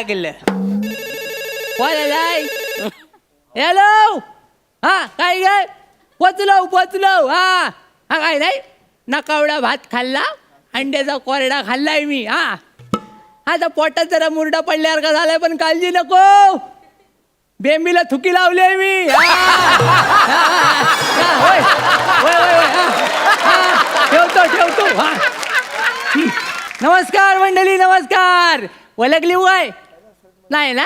लागलं. कोण हॅलो हा काय गे? पोचलो पोचलो. हा हा काय नाही. नकावडा भात खाल्ला अंड्याचा कोरडा खाल्लाय मी. हा. आता पोटात जरा मुरडा पडल्यासारखा झालाय पण काळजी नको. बेंबीला थुकी लावली आहे मी. हा. हा, हा, होय. होय, होय, होय, हा. हा, ठेवतो ठेवतो. हा. नमस्कार मंडळी नमस्कार. ओळखली काय नाही ना?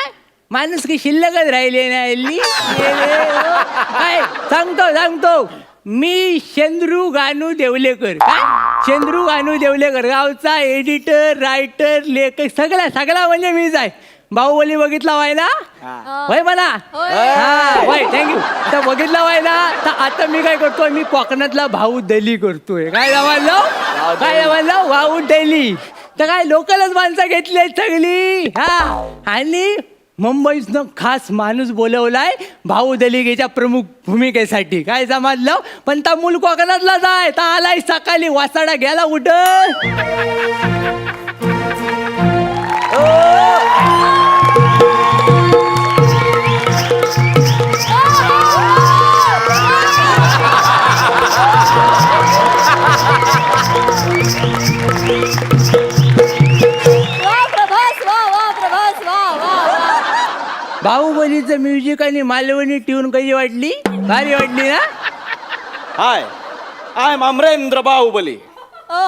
माणूस की शिल्लकच राहिले ना हल्ली. गेले, हो. काय? सांगतो सांगतो. मी चंद्रू गानू देवलेकर. काय? चंद्रू गानू देवलेकर. गावचा एडिटर रायटर लेखक सगळा सगळा म्हणजे मीच आहे. बाहुबली बघितला वाय ना? होय म्हणा. हा होय. थँक्यू तर बघितला वाय ना? तर आता मी काय करतोय? मी कोकणातला भाऊ दली करतोय. काय जमानलो काय जमानलो भाऊ दली तर काय लोकलच माणसं घेतली आहेत सगळी? हा. आणि मुंबईतनं खास माणूस बोलवलाय भाऊ दलिगेच्या प्रमुख भूमिकेसाठी. काय समजलं? पण ता मूल कोकणातला जाय ता आलाय सकाळी वासाडा गेला उठ बाहुबलीचं म्युझिक आणि मालवणी ट्यून कशी वाटली? भारी वाटली ना? Hi I am Amarendra Baahubali ओ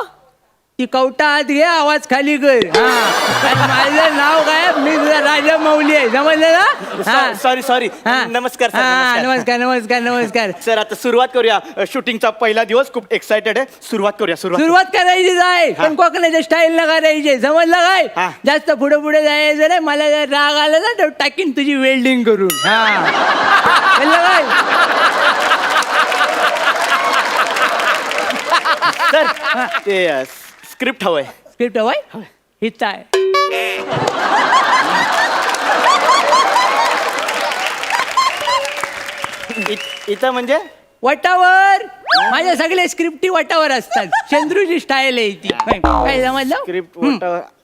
ती कवटा आत घे आवाज खाली कर. हा. आणि माझं नाव काय? मी तुझा राजा मौली आहे. समजलं ना? हा. सॉरी सॉरी हा. नमस्कार सर हा, नमस्कार. नमस्कार नमस्कार नमस्कार. सर आता सुरुवात करूया. शूटिंगचा पहिला दिवस खूप एक्साइटेड आहे. सुरुवात करूया सुरुवात सुरुवात करायची आहे पण कोकणाच्या स्टाईल करायची. समजलं काय. जास्त पुढे पुढे जायचं नाही. मला जर राग आला ना तर टाकीन तुझी वेल्डिंग करून. हा. काय? सर ते स्क्रिप्ट हवंय. स्क्रिप्ट हवाय? हित आहे इ- इथं म्हणजे? वटावर. माझ्या सगळ्या स्क्रिप्टी वटावर असतात. चंद्रूची स्टाईल आहे ती. काय समजलं? स्क्रिप्ट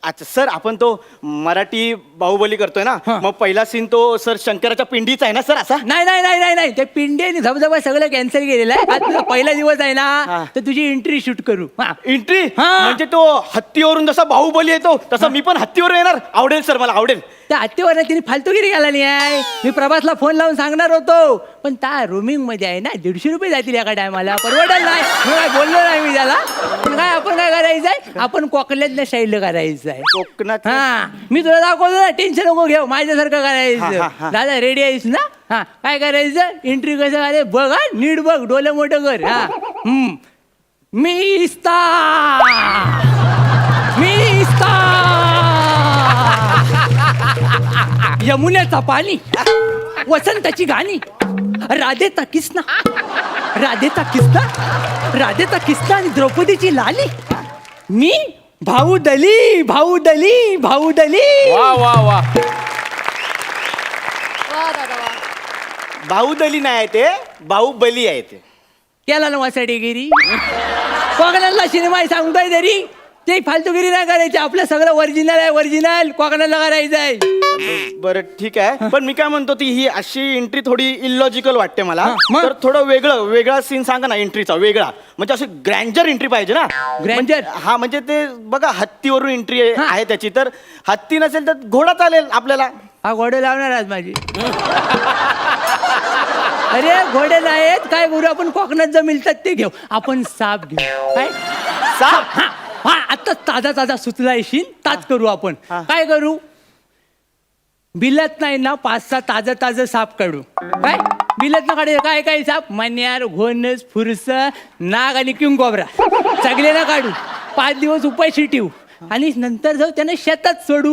अच्छा सर आपण तो मराठी बाहुबली करतोय ना? हा. मग पहिला सीन तो सर शंकराच्या पिंडीचा आहे ना सर असा? नाही नाही नाही नाही नाही. ते पिंडी आणि धबधबा सगळं कॅन्सल केलेलं आहे. आज तुझा पहिला दिवस आहे ना. तर तुझी एंट्री शूट करू. हा. एंट्री हा. म्हणजे तो हत्तीवरून जसा बाहुबली येतो तसा मी पण हत्तीवर येणार. आवडेल सर मला आवडेल. त्या हत्तीवर तिने फालतूगिरी घाला नाही आहे. मी प्रभासला फोन लावून सांगणार होतो. पण त्या रोमिंगमध्ये आहे ना दीडशे रुपये जातील एका टायमाला परवडेल नाही. मी काय बोललो नाही मी त्याला? पण काय आपण काय करायचं आहे आपण कोकणातल्या शैल्य करायचं आहे. कोकणात हा. मी तुला दाखवतो टेन्शन नको घेऊ. माझ्यासारखं करायचं. दादा रेडी आहेस ना? हा. काय करायचं? एंट्री कसं करायचं? बघ हा. नीट बघ डोलं मोठं कर. हा. हम्म. मी इस्ता. मी इस्ता. यमुनेचा पाणी. वसंताची गाणी. राधेचा किसना. राधेचा किस्सा राधेचा किस्सा आणि द्रौपदीची लाली. मी भाऊ दली भाऊ दली भाऊ दली वा वा. नाही आहे ते बाहुबली आहे ते. केला ना वासाडेगिरी कोकणातला सिनेमा आहे सांगतोय तरी. ते फालतूगिरी नाही करायची. आपलं सगळं ओरिजिनल आहे ओरिजिनल कोकणातला करायचं आहे. बरं ठीक आहे. पण मी काय म्हणतो ती ही अशी एंट्री थोडी इलॉजिकल वाटते मला. मग? तर थोडं वेगळं वेगळा सीन सांगा ना एंट्रीचा वेगळा. म्हणजे अशी ग्रँजर एंट्री पाहिजे ना. Grandeur? म्हणजे- हा म्हणजे ते बघा हत्तीवरून एंट्री हा. आहे त्याची. तर हत्ती नसेल तर घोडा चालेल आपल्याला. हा घोडे लावणार आज माझी. अरे घोडे नाहीत. काय करू आपण कोकणात जर मिळतात ते घेऊ. आपण साप घेऊ. काय? साप? हा आता ताजा ताजा सुचला येशील ताच करू आपण. काय करू? बिलत नाही ना पाच सहा ताजं ताजं साप काढू. काय? बिलत ना काढू काय काय साप? मन्यार घोणस फुरस नाग आणि किंग कोबरा. सगळे ना काढू. पाच दिवस उपाशी ठेवू. आणि नंतर जाऊ त्याने शेतात सोडू.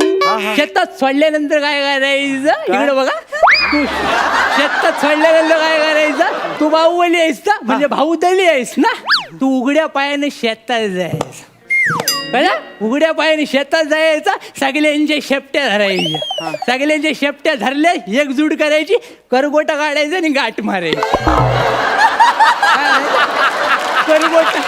शेतात सोडल्यानंतर काय करायचं? इकडे बघा. तू शेतात सोडल्यानंतर काय करायचं? तू बाहुबली आहेस ना? म्हणजे भाऊ आहेस ना? तू उघड्या पायाने शेतात जायचं. कळलं उघड्या पायाने शेतात जायचं सगळ्यांच्या शेपट्या धरायच्या सगळ्यांच्या शेपट्या धरल्या एकजूट करायची करगोटा काढायचं आणि गाठ मारायची? करगोटा.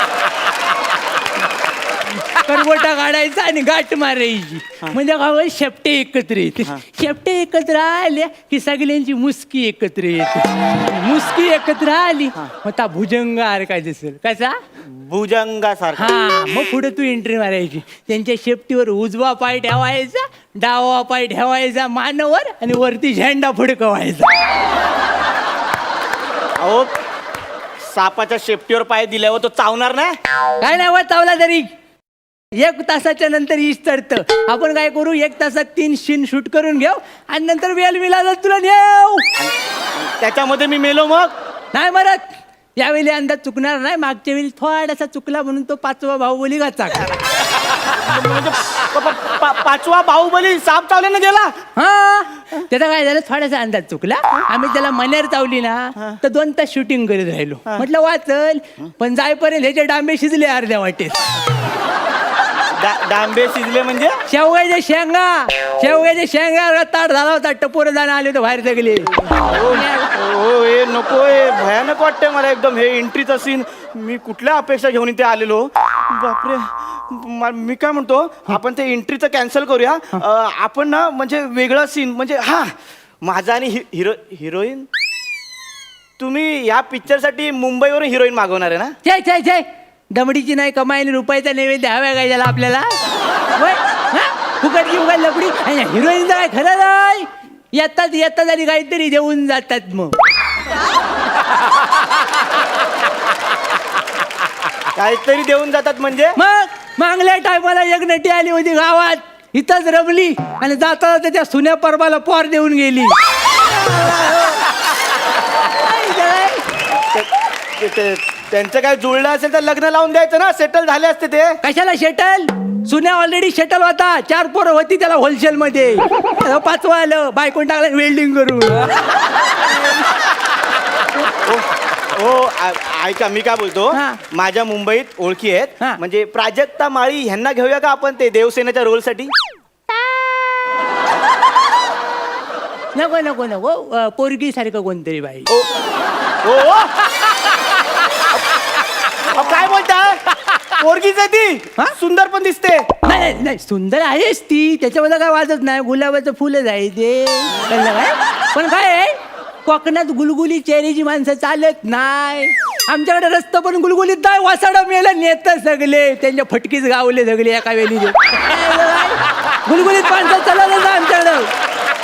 करबोटा काढायचा आणि गाठ मारायची. म्हणजे गावात शेपटे एकत्र येते. शेपटे एकत्र आल्या की सगळ्यांची मुसकी एकत्र येते. मुसकी एकत्र आली मग त्या भुजंग आर काय दिसेल? कसा? भुजंगासारखा. हा मग पुढे तू एंट्री मारायची. त्यांच्या शेपटीवर उजवा पाय ठेवायचा डावा पाय ठेवायचा मानवर आणि वरती झेंडा फडकवायचा. अहो सापाच्या शेपटीवर पाय दिल्यावर तो चावणार नाही? काय नाही वाट चावला तरी. एक तासाच्या नंतर ईश चढतं. आपण काय करू? एक तासात तीन शीन शूट करून घेऊ आणि नंतर वेल मिळाला तुला नेऊ. त्याच्यामध्ये मी मेलो मग? नाही मरत. यावेळी अंदाज चुकणार नाही. मागच्या वेळी थोडासा चुकला म्हणून तो पाचवा भाऊ बोली गाचा म्हणजे प- प- पा- पाचवा बाहुबली साप चावल्यानं गेला? हा. त्याचा काय झालं? थोडासा अंदाज चुकला. आम्ही त्याला मनेर चावली ना तर दोन तास शूटिंग करीत राहिलो. म्हटलं वाचल. पण जायपर्यंत ह्याचे डांबे शिजले अर्ध्या वाटेत. डा- डांबे शिजले म्हणजे? शेवगाच्या शेंगा शेवगाच्या शेंगा ताट झाला होता टपोर जाणं आले होते बाहेर सगळे. हो हे नको हे भयानक वाटतंय मला एकदम. हे एंट्रीचा सीन मी कुठल्या अपेक्षा घेऊन इथे आलेलो? बापरे म- मी काय म्हणतो आपण ते एंट्रीचं कॅन्सल करूया. अं, आपण ना म्हणजे वेगळा सीन म्हणजे हा माझा आणि हि- हिरो हिरोईन? तुम्ही या पिक्चरसाठी मुंबईवरून हिरोईन मागवणार आहे ना? जय जय जय दमडीची नाही कमाईने रुपयाचा नैवेद्य हव्या काय त्याला आपल्याला? फुकटची उगाच लपडी. हिरोईनचं काय खरं नाही? येतात येतात आणि काहीतरी देऊन जातात मग. काहीतरी देऊन जातात म्हणजे? मग? मागल्या टायमाला एक नटी आली होती गावात. इथंच रमली आणि जाता जाता त्या सुन्या परबाला पोर देऊन गेली. ते- ते- ते- त्यांचं काय जुळलं असेल तर लग्न लावून द्यायचं ना? सेटल झाले असते ते. कशाला शेटल सुन्या ऑलरेडी शेटल होता. चार पोरं होती त्याला होलसेल मध्ये. पाचवं आलं. बायकोन टाकलं वेल्डिंग करून. हो आ- ऐका मी काय बोलतो? हा. माझ्या मुंबईत ओळखी आहेत. हा. म्हणजे प्राजक्ता माळी ह्यांना घेऊया का आपण ते देवसेनेच्या रोलसाठी नको नको नको. पोरगी सारखं कोणतरी बाई. ओ ओ ओ. अहो, काय बोलताय पोरगीच आहे ती. हा? सुंदर पण दिसते. नाही नाही, नाही सुंदर आहेच ती. त्याच्यामध्ये काय वाजत नाही. गुलाबाचं फुलच आहे ते कळलं काय? पण काय आहे, कोकणात गुलगुली चेहऱ्याची माणसं चालत नाही. आमच्याकडे रस्ता पण गुलगुलीत नाही. वासाडा मेला नेत सगळे. त्यांच्या फटकीच गावले सगळे एका वेळी? गुलगुलीत माणसं चालतच नाही आमच्याकडं.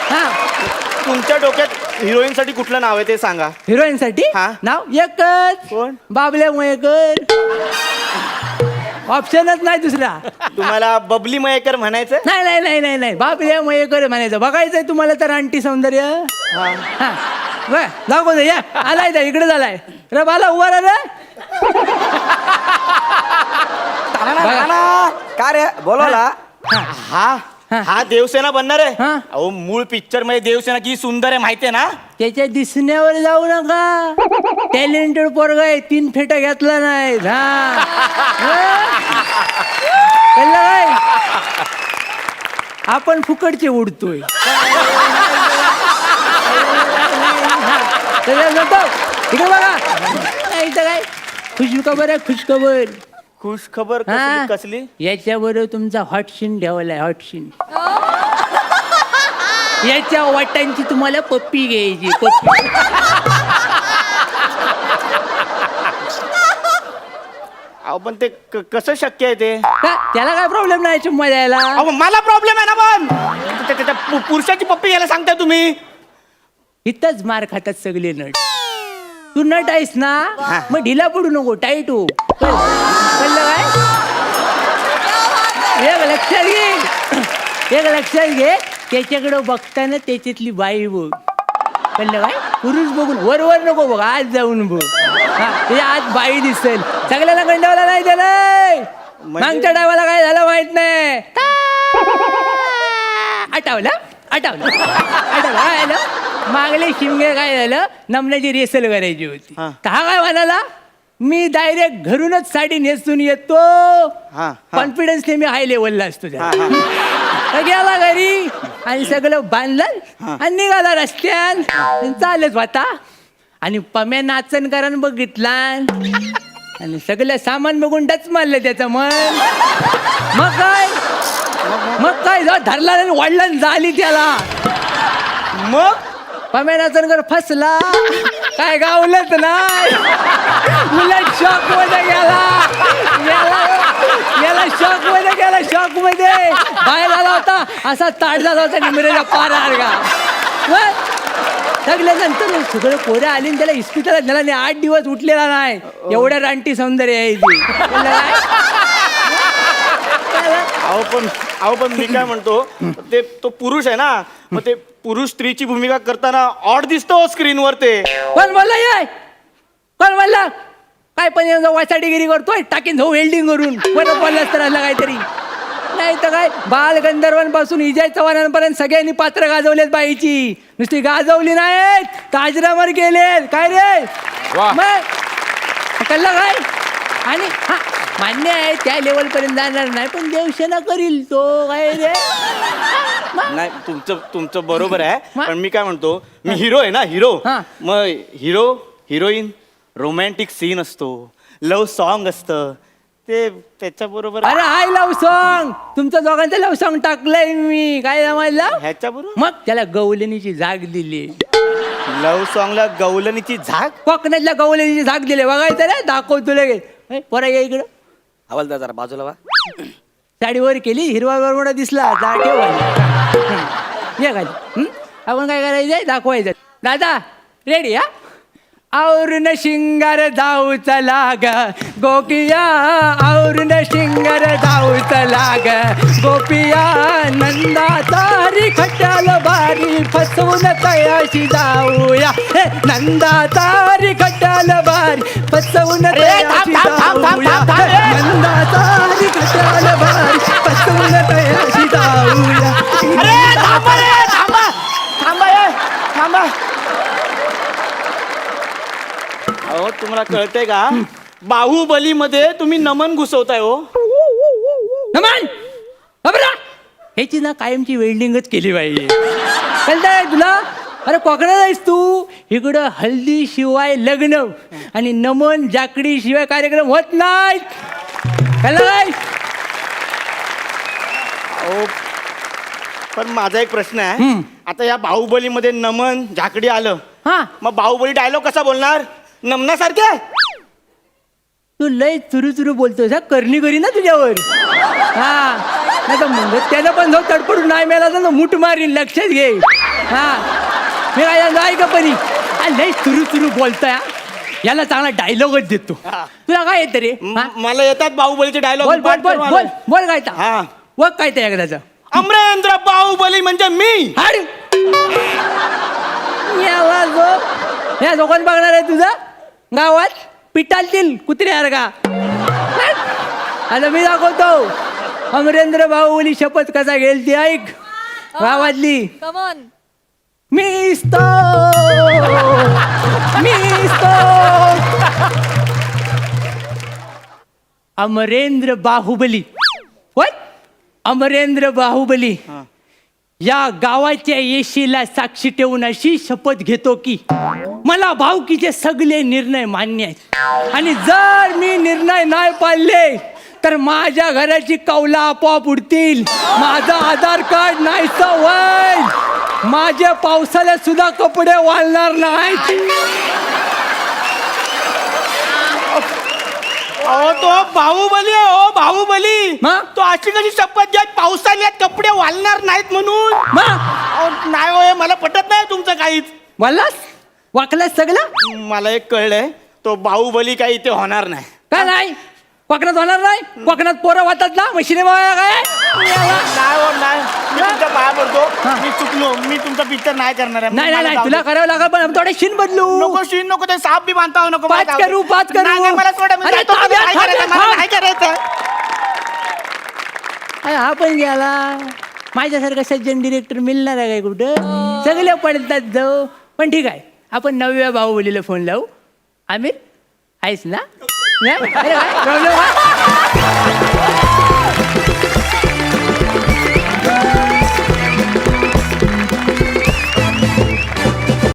हा. तुमच्या डोक्यात हिरोईन साठी कुठलं नाव आहे ते सांगा. हिरोईन साठी हा. नाव एकच. कोण? बाबल्या मयेकर ऑप्शनच नाही दुसरा. तुम्हाला बबली मयेकर म्हणायचं नाही नाही नाही नाही नाही. बापरे मयेकर म्हणायचं. बघायचंय तुम्हाला तर आणटी सौंदर्य. हा. बर दाखव दे, या. आलाय त्या इकडे झालाय. रे बाला उभा राहा रे. का रे? बोलवला? हा. हा. हा देवसेना बनणार आहे? हा. अहो मूळ पिक्चरमध्ये देवसेना किती सुंदर आहे माहितीये ना? त्याच्या दिसण्यावर जाऊ नका. टॅलेंटेड पोरग आहे तीन फेटा घेतला नाही. हा. हा? कळलं काय? आपण फुकटचे उडतोय. त्याच्यात जातो. इकडे बघा. नाही इथं काय? खुशखबर आहे खुशखबर. खुश खबर हा. कसली? कसली याच्याबरोबर तुमचा हॉट सीन ठेवलाय हॉट सीन याच्या वाटांची तुम्हाला पप्पी घ्यायची पप्पी. अहो पण ते क- कसं शक्य आहे ते? का त्याला काय प्रॉब्लेम नाही चुम्मा द्यायला अहो मला प्रॉब्लेम आहे ना पण! पु- पुरुषाची पप्पी यायला सांगताय तुम्ही? इथंच मार खातात सगळे नट. तू नट आहेस ना? मग ढिला पडू नको टाईट हो. कळलं काय एक लक्षात घे. एक लक्षात घे. त्याच्याकडे बघताना त्याच्यातली बाई बघ. कळलं काय पुरुष बघून वर वर नको बघ आज जाऊन बघ. हा ते आज बाई दिसेल. सगळ्याला गंडावला नाही त्याला मागच्या डायवाला काय झालं माहीत नाही. आठवलं? आठवलं? आठवलं काय झालं मागले शिमगे काय झालं? नमण्याची रेसल करायची होती. हा काय म्हणाला? मी डायरेक्ट घरूनच साडी नेसून येतो. हा, हा. कॉन्फिडन्सने मी हाय लेवलला असतो. तर गेला घरी. आणि सगळं बांधलं आणि निघाला रस्त्यान आणि चालत होता. आणि पम्या नाचन करण बघितला. आणि सगळं सामान बघून डच मारलं त्याचं मन. मग काय? मग काय जा धरला आणि वाढला झाली त्याला. मग? पमेनाचनकर फसला. काय गावलंच नाही. उलट शॉकमध्ये गेला. याला शॉकमध्ये गेला शॉकमध्ये बाहेर आला होता. असा ताट झाला होता निमरेला पार का सगळे नंतर सगळं पोरं आली आणि त्याला इस्पितळात झाला आठ दिवस उठलेला नाही. एवढ्या रानटी सौंदर्य आहे ती. अहो पण अहो पण मी काय म्हणतो ते तो पुरुष आहे ना मग ते पुरुष स्त्रीची भूमिका करताना ऑड दिसतो स्क्रीनवर ते. कोण बोलला ये कोण बोलला काय पण येऊन वाचाडीगिरी करतोय टाकीन जाऊ वेल्डिंग करून परत बोललास तर आलं काहीतरी. नाही तर काय बाल गंधर्वांपासून इजय चव्हाणांपर्यंत सगळ्यांनी पात्र गाजवलेत बाईची. नुसती गाजवली नाहीत काजरामर गेलेत. काय रे? वा. मग कळलं काय? आणि हा मान्य आहे त्या लेवल पर्यंत जाणार नाही पण देवसेना करील तो काय रे? नाही तुमचं तुमचं बरोबर आहे? पण मी काय म्हणतो मी हिरो आहे ना हिरो हा. मग हिरो हिरोईन रोमॅन्टिक सीन असतो लव सॉन्ग असतं ते त्याच्या बरोबर अरे हाय लव सॉन्ग तुमचं दोघांचं लव सॉन्ग टाकलंय मी काय जमायला? ह्याच्या बरोबर? मग त्याला गवलनीची जाग दिली. लव सॉंगला गवलनीची झाक कोकणातल्या गवलनीची जाग दिली बघायचं रे दाखवतो लगेच. ए, पोरा ये इकडं. हवालदार जरा बाजूला वा. साडीवर केली हिरवा बरमुडा दिसला जा ठेव. खाली. ये खाली हं? आपण काय करायचंय दाखवायचं दादा रेडी हा? औरून शिंगार जाऊ चला ग गोपिया न शिंगार जाऊ चला ग गोपिया नंदा तार खट्याल बारी फसवून तयाशी जाऊया. हे नंदा तारी खट्याल बारी फसवून तयाशी जाऊया. नंदा तारी खट्याल बारी फसवून तयाशी जाऊया. अरे थांबा रे थांबा थांबा ये थांबा. अहो तुम्हाला कळतंय का? बाहुबली मध्ये तुम्ही नमन घुसवताय हो. नमन? बाबरा ह्याची ना कायमची वेल्डिंगच केली पाहिजे कळतंय तुला? अरे कोकणात आहेस तू? इकडं हल्दी शिवाय लग्न आणि नमन जाकडी शिवाय कार्यक्रम होत नाही कळलं अहो पण माझा एक प्रश्न आहे. हम्म. आता या बाहुबलीमध्ये नमन झाकडी आलं. हा. मग बाहुबली डायलॉग कसा बोलणार? नमनासारखे तू लय चुरू चुरू बोलतोस हा? करणी करी ना तुझ्यावर. हा. नाही तर मग त्यानं पण जाऊ तडपडून नाही मिळाला तर मूठ मारीन लक्षात घे. हा. मी काय सांगतो, ऐक परी? हा, लय चुरू चुरू बोलतोय. याला चांगला डायलॉगच देतो. तुला काय येतं रे मला येतात बाहुबलीचे डायलॉग बोल बोल बोल बोल बोल काय ता? हा. वग काय त्या एकदाचं? अमरेंद्र बाहुबली म्हणजे मी. हाड याला जो या दोघांत बघणार आहे तुझा? गावात पिटालतील कुत्र्यासारखा आता मी दाखवतो. अमरेंद्र बाहुबली शपथ कसा घेईल ती ऐक. गावातली कमॉन मीच तो मीच तो अमरेंद्र बाहुबली. होय अमरेंद्र बाहुबली. या गावाच्या येशीला साक्षी ठेवून अशी शपथ घेतो की मला भावकीचे सगळे निर्णय मान्य आहेत. आणि जर मी निर्णय नाही पाळले तर माझ्या घराची कौला आपोआप उडतील. माझं आधार कार्ड नाही होईल. माझ्या पावसाळ्यात सुद्धा कपडे वाळणार नाहीत. अहो तो बाहुबली आहे हो बाहुबली. मग? तो अशी कशी शपथ घ्या पावसाळ्यात कपडे वालणार नाहीत म्हणून? अहो, नाही हो हे मला पटत नाही तुमचं काहीच. वाटलास वाकलास सगळं? मला एक कळलंय तो बाहुबली काही इथे होणार नाही. काय नाही? कोकणात होणार नाही? कोकणात पोरं वाटत ना? मशीने काय? नाही हो नाही. मी तुमच्या पाया पडतो. मी चुकलो. मी तुमचा पिक्चर नाही करणार आहे. नाही नाही मला नाही. जाऊ तुला दे. करावं लागेल पण थोडे शिन बदलू. नको शीन नको. ते साप बी बांधता हो, नको. मला पाच जाऊ दे. करू, पाच करू. नाही, नाही, मला सोडा. मी अरे, जातो, मला थांब, नाही थांब, करायचं, थांब. मला नाही करायचं? अरे हा पण गेला. माझ्यासारखा सज्जन डिरेक्टर मिळणार आहे काय कुठं? सगळे पडतात जाऊ पण ठीक आहे. आपण नवव्या बाहुबलीला फोन लावू. आमिर आहेस ना? नाही?